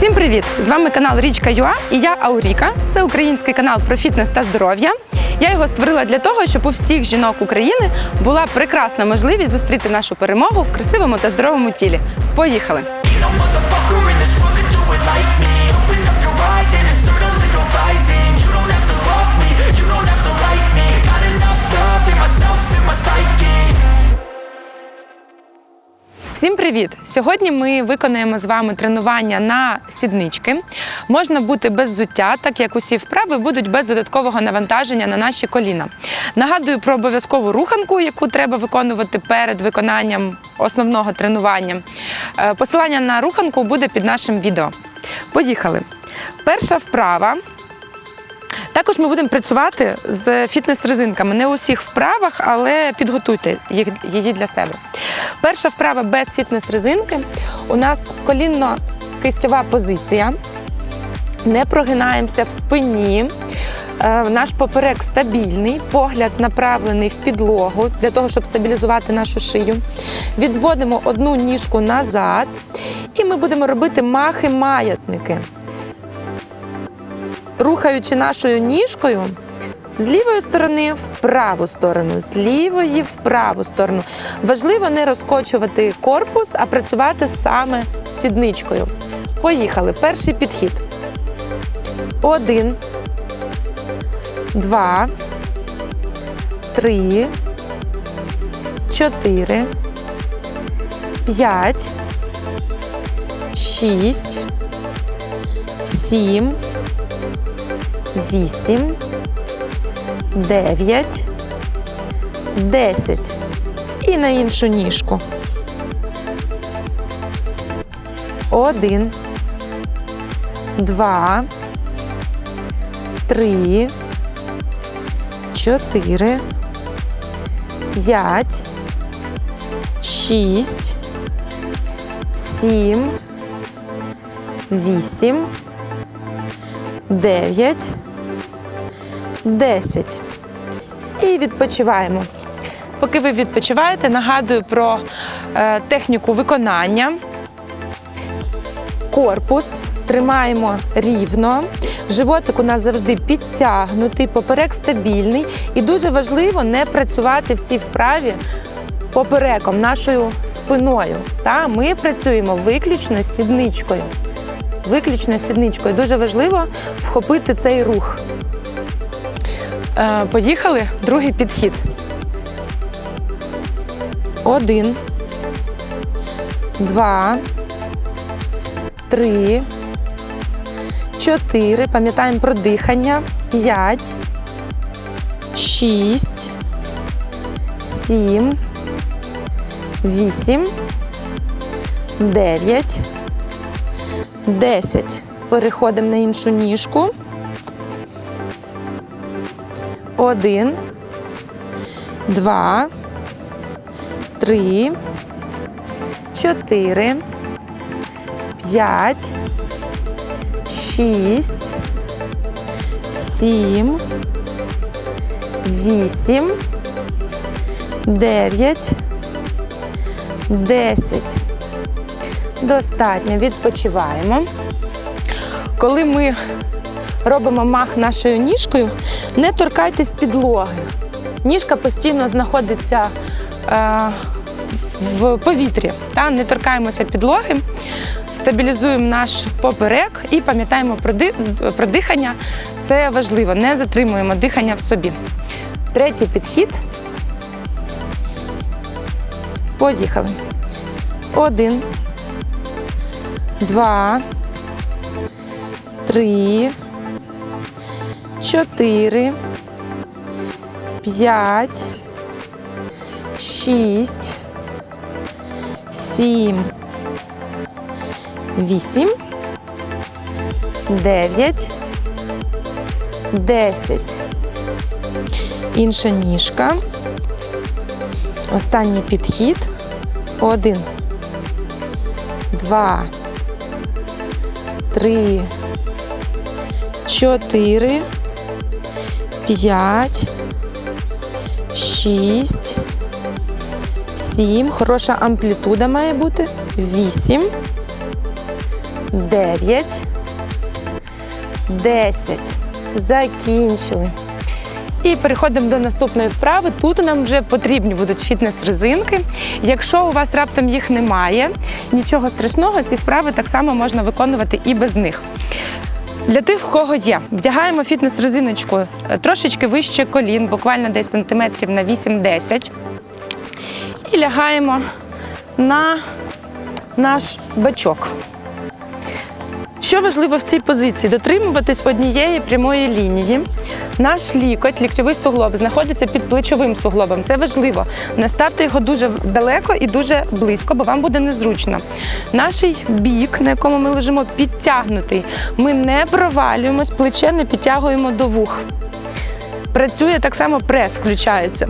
Всім привіт! З вами канал Річка Юа і я Ауріка. Це український канал про фітнес та здоров'я. Я його створила для того, щоб у всіх жінок України була прекрасна можливість зустріти нашу перемогу в красивому та здоровому тілі. Поїхали! Всім привіт! Сьогодні ми виконаємо з вами тренування на сіднички. Можна бути без взуття, так як усі вправи будуть без додаткового навантаження на наші коліна. Нагадую про обов'язкову руханку, яку треба виконувати перед виконанням основного тренування. Е, Посилання на руханку буде під нашим відео. Поїхали! Перша вправа також ми будемо працювати з фітнес-резинками. Не у всіх вправах, але підготуйте її для себе. Перша вправа без фітнес-резинки. У нас колінно-кистьова позиція. Не прогинаємося в спині. Е, Наш поперек стабільний, погляд направлений в підлогу для того, щоб стабілізувати нашу шию. Відводимо одну ніжку назад, і ми будемо робити махи-маятники рухаючи нашою ніжкою з лівої сторони в праву сторону, з лівої в праву сторону. Важливо не розкочувати корпус, а працювати саме сідничкою. Поїхали. Перший підхід. Один, два, три, чотири, п'ять, шість, сім вісім, дев'ять, десять. І на іншу ніжку. Один, два, три, чотири, п'ять, шість, сім, вісім. 9, 10. І відпочиваємо. Поки ви відпочиваєте, нагадую про е, техніку виконання. Корпус тримаємо рівно. Животик у нас завжди підтягнутий, поперек стабільний. І дуже важливо не працювати в цій вправі попереком, нашою спиною. Та? Ми працюємо виключно сідничкою виключно сідничкою. Дуже важливо вхопити цей рух. Е, поїхали. Другий підхід. Один. Два. Три. Чотири. Пам'ятаємо про дихання. П'ять. Шість. Сім. Вісім. Дев'ять. 10. Переходимо на іншу ніжку. Один, два, три, чотири, п'ять, шість, сім, вісім, дев'ять, десять. Достатньо відпочиваємо. Коли ми робимо мах нашою ніжкою, не торкайтесь підлоги. Ніжка постійно знаходиться е, в повітрі. Та? Не торкаємося підлоги, стабілізуємо наш поперек і пам'ятаємо про, ди, про дихання. Це важливо, не затримуємо дихання в собі. Третій підхід. Поїхали. Один два, три, чотири, п'ять, шість, сім, вісім, дев'ять, десять. Інша ніжка. Останній підхід. Один. Два три, чотири, п'ять, шість, сім. Хороша амплітуда має бути. Вісім, дев'ять, десять. Закінчили. І переходимо до наступної вправи. Тут нам вже потрібні будуть фітнес-резинки. Якщо у вас раптом їх немає, нічого страшного, ці вправи так само можна виконувати і без них. Для тих, у кого є, вдягаємо фітнес-резиночку е, трошечки вище колін, буквально десь сантиметрів на 8-10. І лягаємо на наш бачок. Що важливо в цій позиції? Дотримуватись однієї прямої лінії. Наш лікоть, ліктьовий суглоб, знаходиться під плечовим суглобом. Це важливо. Не ставте його дуже далеко і дуже близько, бо вам буде незручно. Наш бік, на якому ми лежимо, підтягнутий. Ми не провалюємось, плече не підтягуємо до вух. Працює так само прес, включається.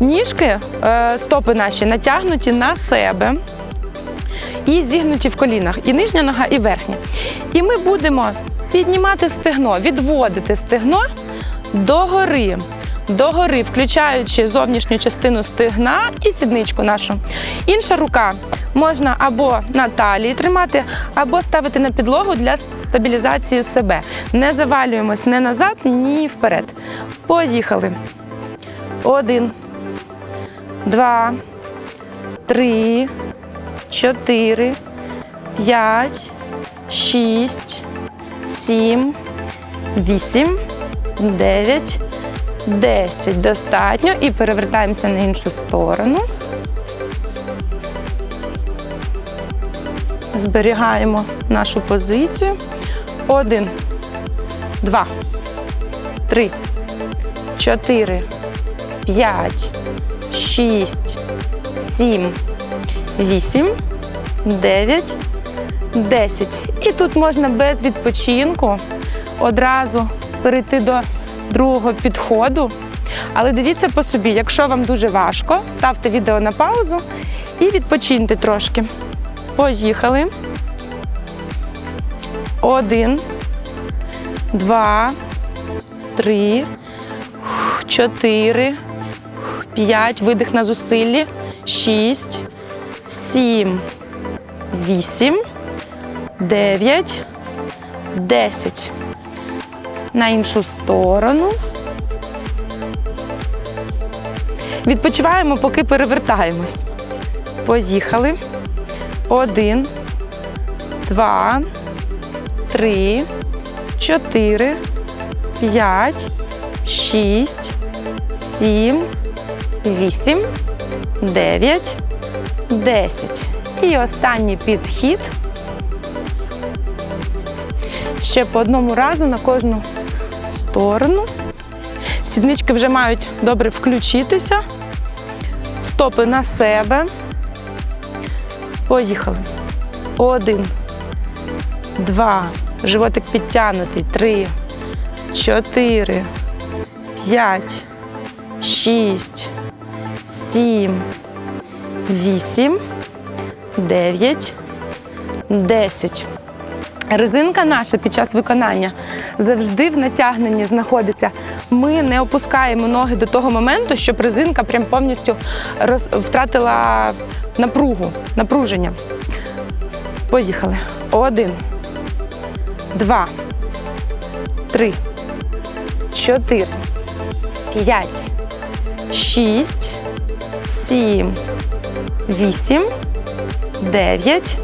Ніжки, е, стопи наші натягнуті на себе і зігнуті в колінах, і нижня нога, і верхня. І ми будемо піднімати стегно, відводити стегно догори. Догори, включаючи зовнішню частину стегна і сідничку нашу. Інша рука можна або на талії тримати, або ставити на підлогу для стабілізації себе. Не завалюємось ні назад, ні вперед. Поїхали. Один, два, три, чотири, п'ять, шість, сім, вісім, дев'ять, десять. Достатньо. І перевертаємося на іншу сторону. Зберігаємо нашу позицію. Один, два, три, чотири, п'ять, шість, сім. 8, 9, 10. І тут можна без відпочинку одразу перейти до другого підходу. Але дивіться по собі, якщо вам дуже важко, ставте відео на паузу і відпочиньте трошки. Поїхали. Один, два, три, чотири, п'ять. Видих на зусиллі. Шість сім, вісім, дев'ять, десять. На іншу сторону. Відпочиваємо, поки перевертаємось. Поїхали. Один, два, три, чотири, п'ять, шість, сім, вісім, дев'ять. 10. І останній підхід. Ще по одному разу на кожну сторону. Сіднички вже мають добре включитися. Стопи на себе. Поїхали. Один, два. Животик підтягнутий. Три, чотири, п'ять, шість, сім. 8, 9, 10. Резинка наша під час виконання завжди в натягненні знаходиться. Ми не опускаємо ноги до того моменту, щоб резинка прям повністю роз... втратила напругу, напруження. Поїхали. Один, два, три, чотири, п'ять, шість, сім. 8, 9,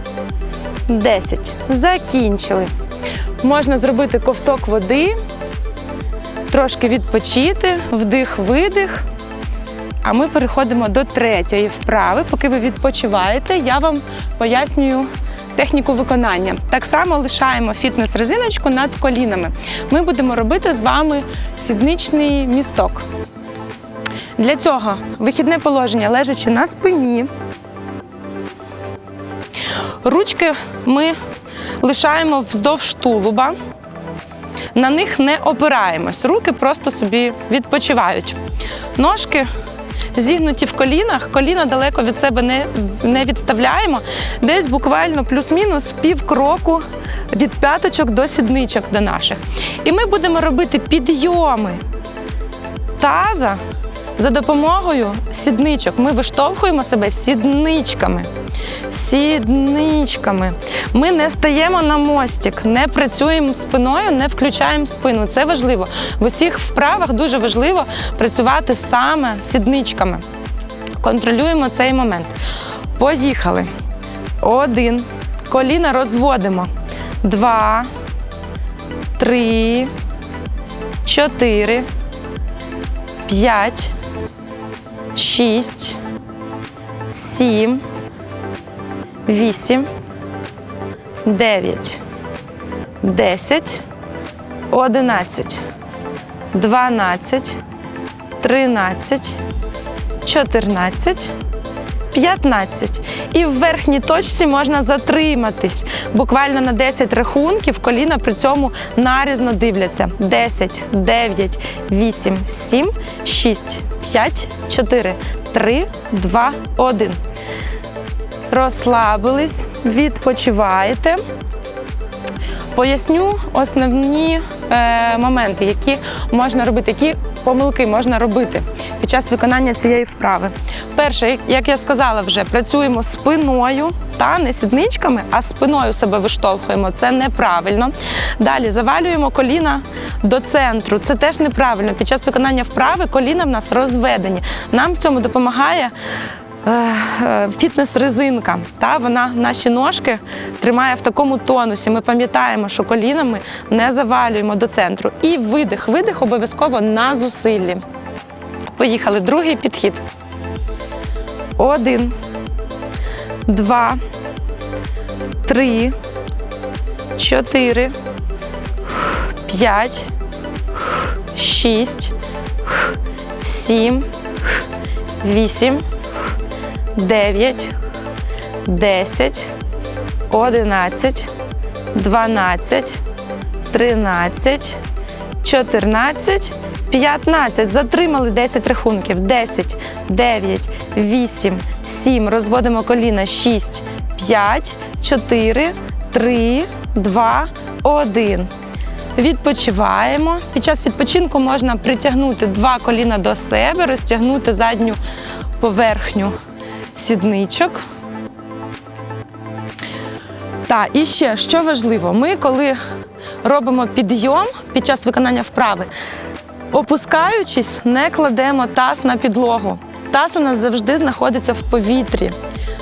10. Закінчили. Можна зробити ковток води, трошки відпочити, вдих-видих. А ми переходимо до третьої вправи. Поки ви відпочиваєте, я вам пояснюю техніку виконання. Так само лишаємо фітнес-резиночку над колінами. Ми будемо робити з вами сідничний місток. Для цього вихідне положення лежачи на спині. Ручки ми лишаємо вздовж тулуба. На них не опираємось. Руки просто собі відпочивають. Ножки зігнуті в колінах, коліна далеко від себе не, не відставляємо. Десь буквально плюс-мінус пів кроку від п'яточок до сідничок до наших. І ми будемо робити підйоми таза за допомогою сідничок. Ми виштовхуємо себе сідничками. Сідничками. Ми не стаємо на мостик, не працюємо спиною, не включаємо спину. Це важливо. В усіх вправах дуже важливо працювати саме сідничками. Контролюємо цей момент. Поїхали. Один. Коліна розводимо. Два. Три. Чотири. П'ять. Шість. Сім. Вісім. Дев'ять. Десять. Одинадцять. Дванадцять. Тринадцять. 14, 15. І в верхній точці можна затриматись. Буквально на 10 рахунків коліна при цьому нарізно дивляться. 10, 9, 8, 7, 6, 5, 4, 3, 2, 1. Розслабились, відпочиваєте. Поясню основні е, моменти, які можна робити, які помилки можна робити під час виконання цієї вправи. Перше, як- я сказала вже, працюємо спиною та не сідничками, а спиною себе виштовхуємо. Це неправильно. Далі завалюємо коліна до центру. Це теж неправильно. Під час виконання вправи коліна в нас розведені. Нам в цьому допомагає фітнес-резинка. Та вона наші ножки тримає в такому тонусі. Ми пам'ятаємо, що колінами не завалюємо до центру. І видих. Видих обов'язково на зусиллі. Поїхали. Другий підхід. Один, два, три, чотири, п'ять, шість, сім, вісім. 9, 10, 11, 12, 13, 14, 15. Затримали 10 рахунків. 10, 9, 8, 7. Розводимо коліна. 6, 5, 4, 3, 2, 1. Відпочиваємо. Під час відпочинку можна притягнути два коліна до себе, розтягнути задню поверхню сідничок. Так, і ще що важливо, ми коли робимо підйом під час виконання вправи, опускаючись, не кладемо таз на підлогу. Таз у нас завжди знаходиться в повітрі.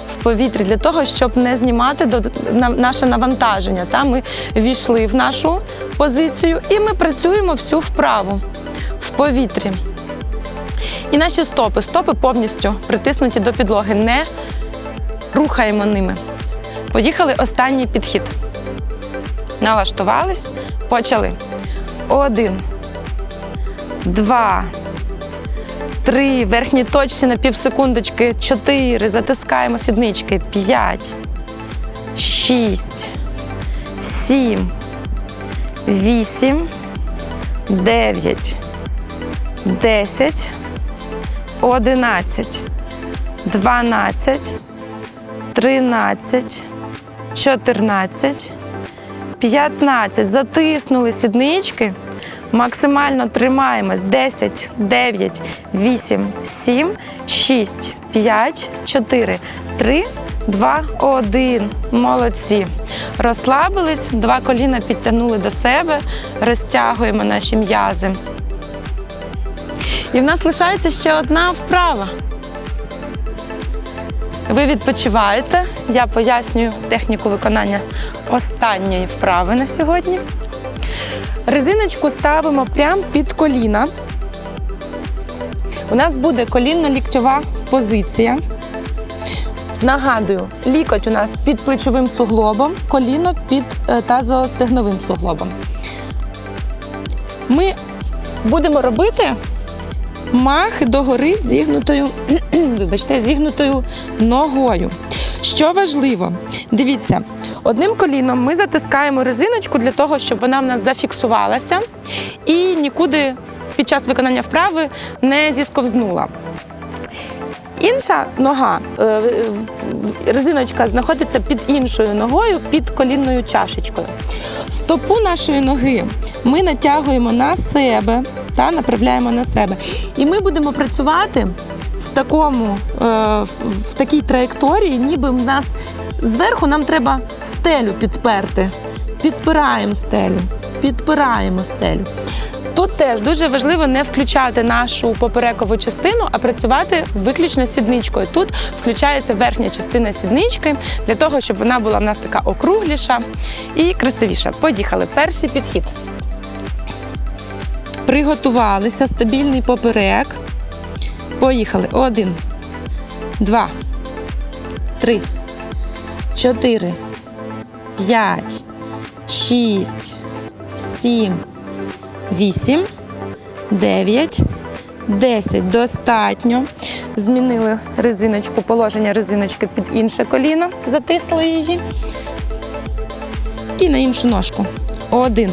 В повітрі для того, щоб не знімати до- наше навантаження. Та ми війшли в нашу позицію і ми працюємо всю вправу в повітрі. І наші стопи. Стопи повністю притиснуті до підлоги. Не рухаємо ними. Поїхали останній підхід. Налаштувались, почали. Один, два, три. Верхні точці на півсекундочки. Чотири. Затискаємо сіднички. П'ять, шість, сім, вісім, дев'ять, десять. 11, 12, 13, 14, 15. Затиснули сіднички. Максимально тримаємось. 10, 9, 8, 7, 6, 5, 4, 3, 2, 1. Молодці. Розслабились, два коліна підтягнули до себе, розтягуємо наші м'язи. І в нас лишається ще одна вправа. Ви відпочиваєте. Я пояснюю техніку виконання останньої вправи на сьогодні. Резиночку ставимо прямо під коліна. У нас буде колінно-ліктьова позиція. Нагадую, лікоть у нас під плечовим суглобом, коліно під е, тазостегновим суглобом. Ми будемо робити мах догори зігнутою, вибачте, зігнутою ногою. Що важливо, дивіться, одним коліном ми затискаємо резиночку для того, щоб вона в нас зафіксувалася і нікуди під час виконання вправи не зісковзнула. Інша нога, е, резиночка знаходиться під іншою ногою, під колінною чашечкою. Стопу нашої ноги ми натягуємо на себе та направляємо на себе. І ми будемо працювати в такому, е, в- такій траєкторії, ніби в нас Зверху нам треба стелю підперти. Підпираємо стелю, підпираємо стелю. Тут теж дуже важливо не включати нашу поперекову частину, а працювати виключно сідничкою. Тут включається верхня частина сіднички для того, щоб вона була в нас така округліша і красивіша. Поїхали. Перший підхід. Приготувалися, стабільний поперек. Поїхали. Один, два, три, чотири, п'ять, шість, сім, вісім, дев'ять, десять. Достатньо. Змінили резиночку, положення резиночки під інше коліно, затисли її. І на іншу ножку. Один,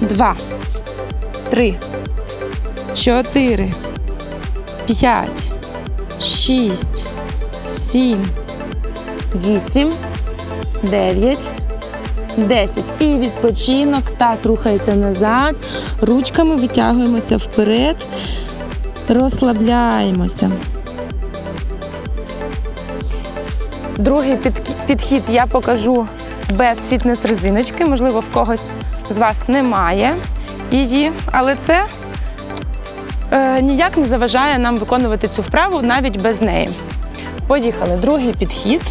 два, три, чотири, п'ять, шість, сім, вісім, дев'ять, десять. І відпочинок. Таз рухається назад. Ручками витягуємося вперед, розслабляємося. Другий підхід я покажу без фітнес-резиночки. Можливо, в когось з вас немає її, але це е, ніяк не заважає нам виконувати цю вправу навіть без неї. Поїхали. Другий підхід.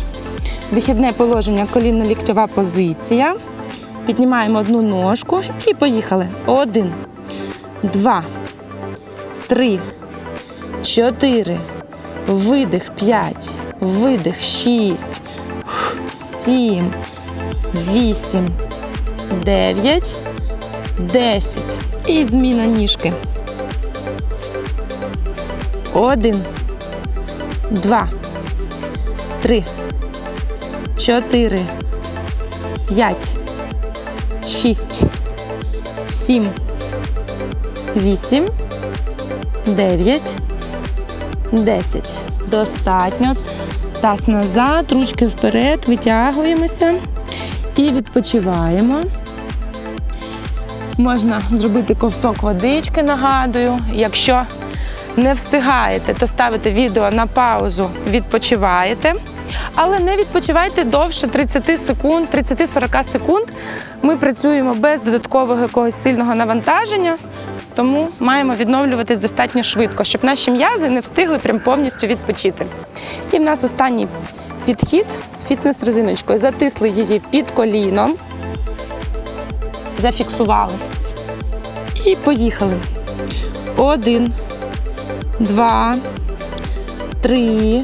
Вихідне положення, колінно-ліктьова позиція. Піднімаємо одну ножку і поїхали. Один, два, три, чотири. Видих п'ять. Видих шість, сім, вісім, дев'ять, десять. І зміна ніжки. Один, два, три, чотири, п'ять, шість, сім, вісім, дев'ять, десять. Достатньо. Таз назад, ручки вперед, витягуємося і відпочиваємо. Можна зробити ковток водички, нагадую. Якщо не встигаєте, то ставите відео на паузу, відпочиваєте. Але не відпочивайте довше 30 секунд, 30-40 секунд. Ми працюємо без додаткового якогось сильного навантаження, тому маємо відновлюватись достатньо швидко, щоб наші м'язи не встигли прям повністю відпочити. І в нас останній підхід з фітнес-резиночкою. Затисли її під коліном, зафіксували. І поїхали. Один, два, три,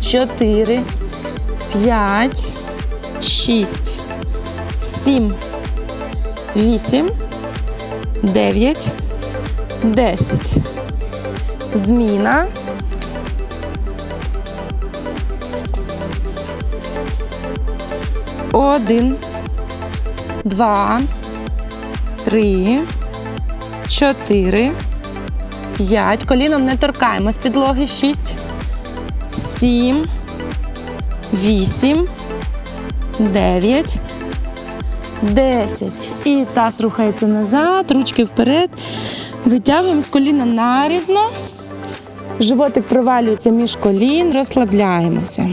чотири, п'ять, шість, сім, вісім, дев'ять, десять. Зміна. Один, два, три, чотири, п'ять. Коліном не торкаємо з підлоги. Шість, сім, вісім, дев'ять, десять. І таз рухається назад, ручки вперед. Витягуємо з коліна нарізно. Животик провалюється між колін, розслабляємося.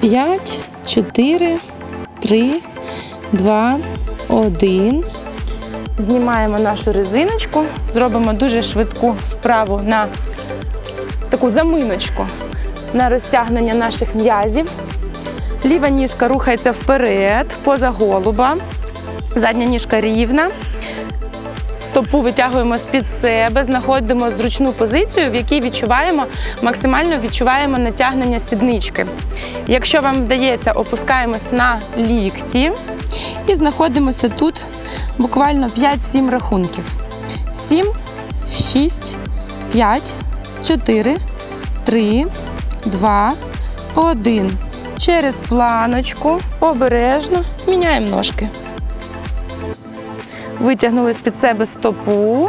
П'ять, чотири, три, два, один. Знімаємо нашу резиночку, зробимо дуже швидку вправу на таку заминочку на розтягнення наших м'язів. Ліва ніжка рухається вперед, поза голуба. Задня ніжка рівна. Стопу витягуємо з-під себе, знаходимо зручну позицію, в якій відчуваємо, максимально відчуваємо натягнення сіднички. Якщо вам вдається, опускаємось на лікті і знаходимося тут буквально 5-7 рахунків. 7, 6, 5, 4, 3, 2, 1. Через планочку обережно міняємо ножки. Витягнули з-під себе стопу,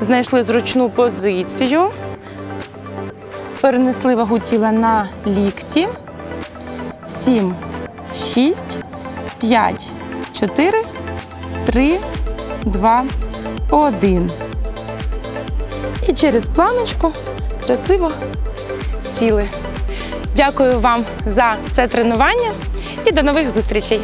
знайшли зручну позицію, перенесли вагу тіла на лікті. 7, 6, 5, 4, 3, 2, 1. І через планочку красиво сіли. Дякую вам за це тренування і до нових зустрічей!